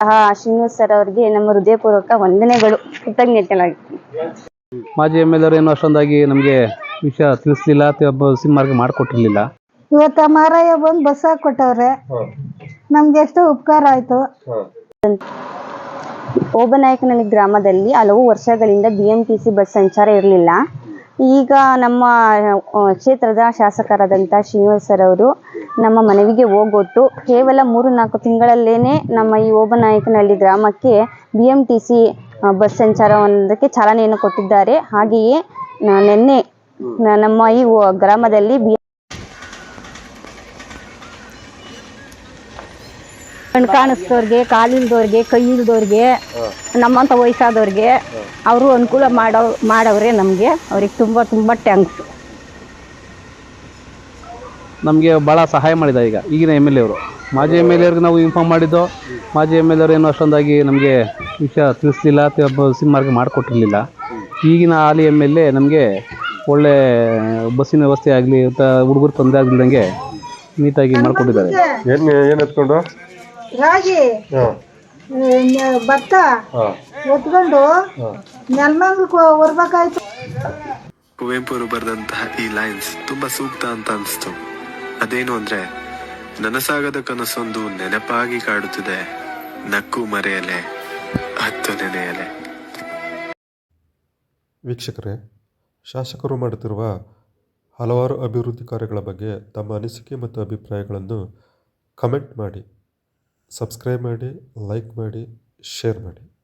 ಆ ಶ್ರೀನಿವಾಸ್ ಸರ್ ಅವರಿಗೆ ನಮ್ಮ ಹೃದಯಪೂರ್ವಕ ವಂದನೆಗಳು. ಕೃತಜ್ಞತೆಗಳಾಗಿ ಮಾಜಿ ಎಂ ಎಲ್ ಅವರು ಏನು ಅಷ್ಟೊಂದಾಗಿ ನಮಗೆ ವಿಷಯ ತಿಳಿಸ್ಲಿಲ್ಲ ಸಿನಿಮಾರ್ಗ ಸಿಮ್ ಮಾರ್ಗ ಮಾಡಿಕೊಟ್ಟಿರ್ಲಿಲ್ಲ. ಇವತ್ತ ಮಾರಾಯ ಬಂದು ಬಸ್ ಹಾಕೊಟ್ಟವ್ರೆ ನಮ್ಗೆ ಎಷ್ಟು ಉಪಕಾರ ಆಯ್ತು. ಓಬನಾಯಕನಹಳ್ಳಿ ಗ್ರಾಮದಲ್ಲಿ ಹಲವು ವರ್ಷಗಳಿಂದ B M T C bus ಸಂಚಾರ ಇರಲಿಲ್ಲ. ಈಗ ನಮ್ಮ ಕ್ಷೇತ್ರದ ಶಾಸಕರಾದಂಥ ಶ್ರೀನಿವಾಸ್ ಸರ್ ಅವರು ನಮ್ಮ ಮನವಿಗೆ ಹೋಗೊಟ್ಟು ಕೇವಲ ಮೂರು ನಾಲ್ಕು ತಿಂಗಳಲ್ಲೇ ನಮ್ಮ ಈ ಓಬನಾಯಕನಹಳ್ಳಿ ಗ್ರಾಮಕ್ಕೆ B M T C bus ಸಂಚಾರವೊಂದಕ್ಕೆ ಚಾಲನೆಯನ್ನು ಕೊಟ್ಟಿದ್ದಾರೆ. ಹಾಗೆಯೇ ನಿನ್ನೆ ನಮ್ಮ ಈ ಗ್ರಾಮದಲ್ಲಿ ಬಿ ಕಣ್ ಕಾಣಿಸ್ದವ್ರಿಗೆ ಕಾಲಿಲ್ದವ್ರಿಗೆ ಕೈ ಇಲ್ದವ್ರಿಗೆ ನಮ್ಮಂಥ ವಯಸ್ಸಾದವ್ರಿಗೆ ಅವರು ಅನುಕೂಲ ಮಾಡೋ ಮಾಡವ್ರೆ ನಮಗೆ. ಅವ್ರಿಗೆ ತುಂಬ ತುಂಬ ಟ್ಯಾಂಕ್ಸ್ ನಮಗೆ ಭಾಳ ಸಹಾಯ ಮಾಡಿದ ಈಗ ಈಗಿನ ಎಂ ಎಲ್ ಎ ಅವರು. ಮಾಜಿ ಎಂ ಎಲ್ ಎವ್ರಿಗೆ ನಾವು ಇನ್ಫಾರ್ಮ್ ಮಾಡಿದ್ದು ಮಾಜಿ ಎಂ ಎಲ್ ಎರು ಏನು ಅಷ್ಟೊಂದಾಗಿ ನಮಗೆ ವಿಷಯ ತಿಳಿಸ್ಲಿಲ್ಲ ಅಥವಾ ಸಿಮ್ ಮಾರ್ಗ ಮಾಡಿಕೊಟ್ಟಿರಲಿಲ್ಲ. ಈಗಿನ ಹಾಲಿ ಎಂ ಎಲ್ ಎ ನಮಗೆ ಒಳ್ಳೆ ಬಸ್ಸಿನ ವ್ಯವಸ್ಥೆ ಆಗಲಿ ಅಂತ ಹುಡುಗರು ತೊಂದರೆ ಆಗಲಿದ್ದಂಗೆ ನೀಟಾಗಿ ಮಾಡಿಕೊಟ್ಟಿದ್ದಾರೆ ಏನು ಏನು ಎತ್ಕೊಂಡು? ರಾಗಿ. ಭತ್ತ. ಹಾ. ಎತ್ಕೊಂಡು ನೆಲ್ಮಂಗ್ಲಕ್ಕೆ ಬರ್ಬೇಕಾಯ್ತು ಕುವೆಂಪು ಅವರು ಬರೆದಂತಹ ಈ ಲೈನ್ಸ್ ತುಂಬಾ ಸೂಕ್ತ ಅಂತ ಅನಿಸ್ತು. ಅದೇನು ಅಂದ್ರೆ, ನನಸಾಗದ ಕನಸೊಂದು ನೆನಪಾಗಿ ಕಾಡುತ್ತಿದೆ. ನಕ್ಕು ಮರೆಯಲೆ, ಹತ್ತು ನೆನೆಯಲೆ. ವೀಕ್ಷಕರೇ, ಶಾಸಕರು ಮಾಡುತ್ತಿರುವ ಹಲವಾರು ಅಭಿವೃದ್ಧಿ ಕಾರ್ಯಗಳ ಬಗ್ಗೆ ತಮ್ಮ ಅನಿಸಿಕೆ ಮತ್ತು ಅಭಿಪ್ರಾಯಗಳನ್ನು ಕಮೆಂಟ್ ಮಾಡಿ, ಸಬ್ಸ್ಕ್ರೈಬ್ ಮಾಡಿ, ಲೈಕ್ ಮಾಡಿ, ಶೇರ್ ಮಾಡಿ.